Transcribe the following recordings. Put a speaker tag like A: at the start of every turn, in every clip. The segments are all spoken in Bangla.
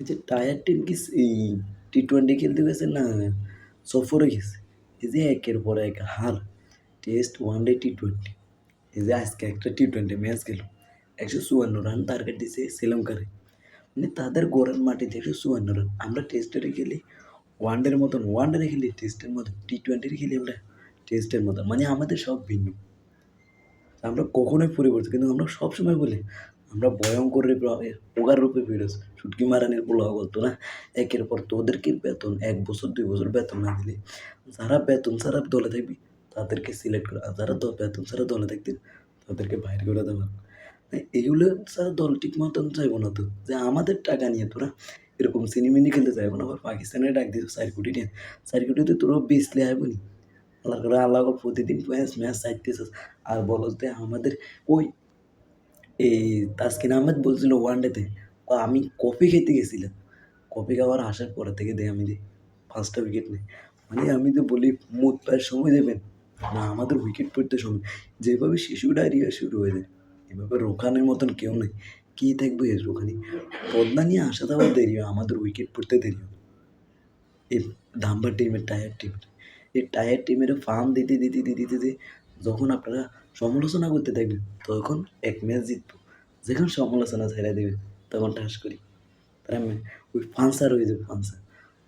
A: এই যে টায়ার টিম কি টি টোয়েন্টি খেলতে গেছে না সফরে গেছে? এই যে একের পর এক হার। Test one day T twenty এই যে আজকে একটা টি টোয়েন্টি ম্যাচ গেল একশো চুয়ান্ন রান টার্গেট দিছে শ্রীলঙ্কারে। মানে তাদের গোড়ার মাটিতে একশো চুয়ান্ন রান আমরা টেস্টের খেলি ওয়ান ডের মতন ওয়ানডের খেলি টেস্টের মতন টি টোয়েন্টির খেলি আমরা। টেস্টের মতন। মানে আমাদের সব ভিন্ন। আমরা কখনোই পরিবর্তন, কিন্তু আমরা সবসময় বলি আমরা ভয়ঙ্কর পোকার রূপে ফিরেছি শুটকি মারানির পোলাও বলতো না? একের পর তোদেরকে বেতন, এক বছর, দুই বছর বেতন না দিলে। যারা বেতন ছাড়া দলে থাকবি, তাদেরকে সিলেক্ট করা। আর যারা বেতন ছাড়া দলে থাকবি তাদেরকে বাইরে করে দেওয়া। এইগুলো ছাড়া দল ঠিক মতন চাইব না তো। যে আমাদের টাকা নিয়ে তোরা এরকম সিনেমিনি খেলতে চাইব না। আবার পাকিস্তানে ডাক দিস চার কোটি নিয়ে। চার কোটিতে তোরা বেচলে আইব নি? আল্লাহ করে আল্লাহ প্রতিদিন ম্যাচ ম্যাচ চাইতেছিস। আর বলো যে আমাদের ওই এই তাসকিন আহমেদ বলছিল ওয়ানডেতে আমি কফি খেতে গেছিলাম। কফি খাওয়ার আসার পরে থেকে দেয় আমি পাঁচটা উইকেট নেই। মানে আমি তো বলি, মুদ পায়ের সময় দেবেন। না, আমাদের উইকেট পড়তে সময়। যেভাবে শিশু ডায়রিয়া শুরু হয়ে যায়, এভাবে রোখানের মতন কেউ নেই। কী থাকবে রোখানি পদ্মা নিয়ে আসা যাওয়া দেরি হয়, আমাদের উইকেট পড়তে দেরি হয়। এই ধাম্বার টিমের টায়ার টিমের এই টায়ার টিমের ফার্ম দিতে দিতে দিতে দিতে, যখন আপনারা সমালোচনা করতে থাকবেন তখন এক ম্যাচ জিতবো। যখন সমালোচনা ছেড়ে দেবে, তখন ঠাস করি। তারা মে- ওই ফান্সার হয়ে যাবে ফান্সার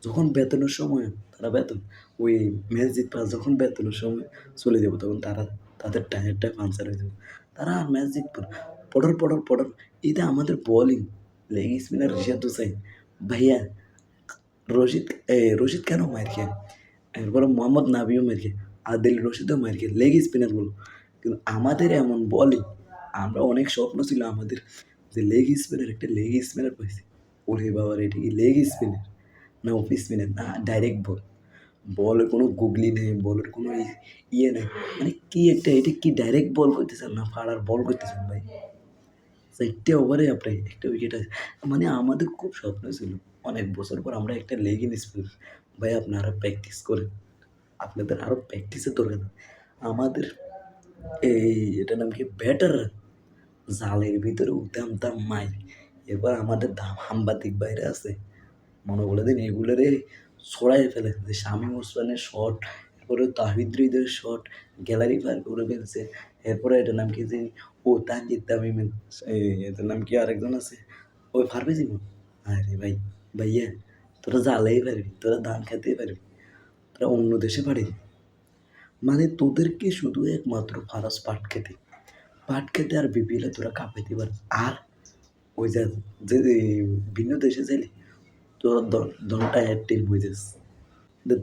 A: যখন বেতনের সময়, তারা বেতন, ওই ম্যাচ জিতবা যখন বেতনের সময় চলে যাব, তখন তারা, তাদের টায়ারটা ফান্সার হয়ে যাবে। তারা আর ম্যাচ জিতবো না। পড়র পড়র পড়র, এটা আমাদের bowling leg spinner Rishad Hossain ভাইয়া, রশিদ রশিদ কেন মার খেয়ে? এরপরে মোহাম্মদ নাবিও মার খেয়ে, আদিল রশিদও মার লেগ স্পিনারগুলো কিন্তু আমাদের এমন বলে, আমরা অনেক স্বপ্ন ছিল আমাদের যে লেগ স্পিনার একটা লেগ স্পিনার পাইছি। ওরে বাবার, এটা কি লেগ স্পিনার না অফ স্পিনার না ডাইরেক্ট বল বলের কোনো গুগলি নেই বলের কোনো ইয়ে নেই। মানে কি একটা, এটা কি ডাইরেক্ট বল করতেছেন না ফাড়ার বল করতেছেন ভাই? চারটে ওভারে আপনি একটা উইকেট আছে। মানে আমাদের খুব স্বপ্ন ছিল, অনেক বছর পর আমরা একটা লেগ ইন স্পিন ভাই, আপনারা প্র্যাকটিস করেন। আপনাদের আরও প্র্যাকটিসের দরকার আমাদের এই এটা নাম কি? ব্যাটার জালের ভিতরে উতাম তাম মাই। এবার আমাদের দাম সাংবাদিক বাইরে আছে, মনে বলে দিন, এগুলোরে ছড়াই ফেলে যে শামীম ওসমানের শট এরপরে তাহিদ্রিদের শট গ্যালারি পার করে ফেলছে। এরপরে এটার নাম কি জানি? ও তানজিদ তামিমের, এই, এটার নাম কি আরেকজন আছে? ওই পারবে জীবন। আরে ভাই, ভাইয়া, তোরা জ্বালাই পারবি, তোরা ধান খেতেই পারবি, তোরা অন্য দেশে পারবি। মানে তোদেরকে শুধু একমাত্র ফারাস পাট খেতে। পাট খেতে আর বিপিএলে তোরা কাঁপাইতে পারবি। আর ওই যে ভিন্ন দেশে যাইলে, তোরা দলটা হয়ে যাস।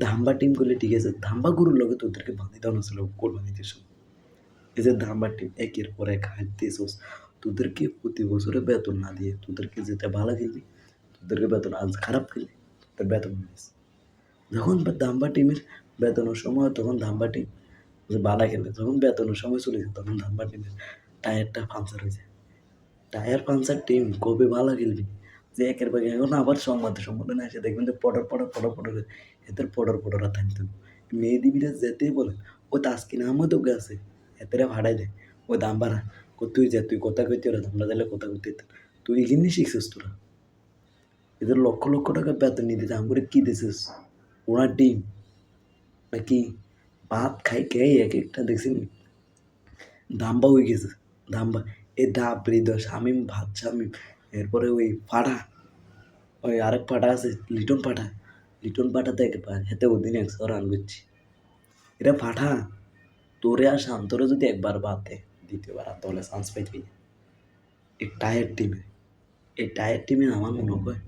A: ধাম্বা টিম করলে ঠিক আছে। ধাম্বা গরুর লগে তোদেরকে বাঁধি দেওয়া ছিল, গোল সব এই যে ধাম্বা টিম, একের পর এক হাঁটতেছোস তোদেরকে প্রতি বছরে বেতন না দিয়ে তোদেরকে যেটা ভালো খেলবি তোদেরকে বেতন আজ খারাপ খেলবি তোদের বেতন যখন বা দাম্বা টিমের বেতনের সময় তখন ধাম্বা টিম যে বালা খেলে যখন বেতনের সময় চলে যায়, তখন ধাম্বা টিমের টায়ারটা পাংচার হয়ে যায়। টায়ার পাংচার টিম কবে ভালো খেলবি? যে একের বাগে এখন আবার সংবাদ সম্মেলনে এসে দেখবেন যে পটর পটর পটর পটর, এদের পটর পটর থাকতেন মেয়েদিবিরা যেতেই বলে ও তাসকিন আহমদ ওকে আছে এতেরা ভাড়াই দেয় ও দাম বাড়া। তুই যা, তুই কথা কইতে ওরা আমরা দিলে কথা কইতে তুই এখানে শিখছিস তোরা? এদের লক্ষ লক্ষ টাকা বেতন নিতে দাম করে কী দিছিস? ওনার ডিম নাকি ভাত খাই খেয়ে এক একটা দেখছি। দাম্বা হয়ে গেছে দাম্বা এ দাব হৃদয় শামিম, ভাত শামিম, এরপরে ওই পাঠা ওই আরেক পাঠা আছে, লিটন পাঠা লিটন পাঠা থেকে পায় হেতে ওদিন একশো রান করছি। এটা পাঠা, তোরে আর শান্তরে যদি একবার বাদ দেয় দ্বিতীয়বার আর তাহলে চান্স পাইবি এই টায়ার টিমে এই টায়ার টিমে আমার মনে হয়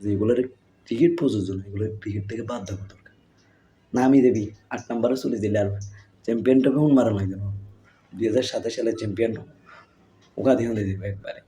A: যে এগুলোর ক্রিকেট প্রযোজন এগুলো ক্রিকেট থেকে বাদ দেওয়া নামিয়ে দেবি, আট নম্বরে চলে দিলে আর চ্যাম্পিয়নটা কেমন মারা লাগে না। দুই হাজার সাতাশ সালের চ্যাম্পিয়ন ওকা দিয়ে দেবে একবারে।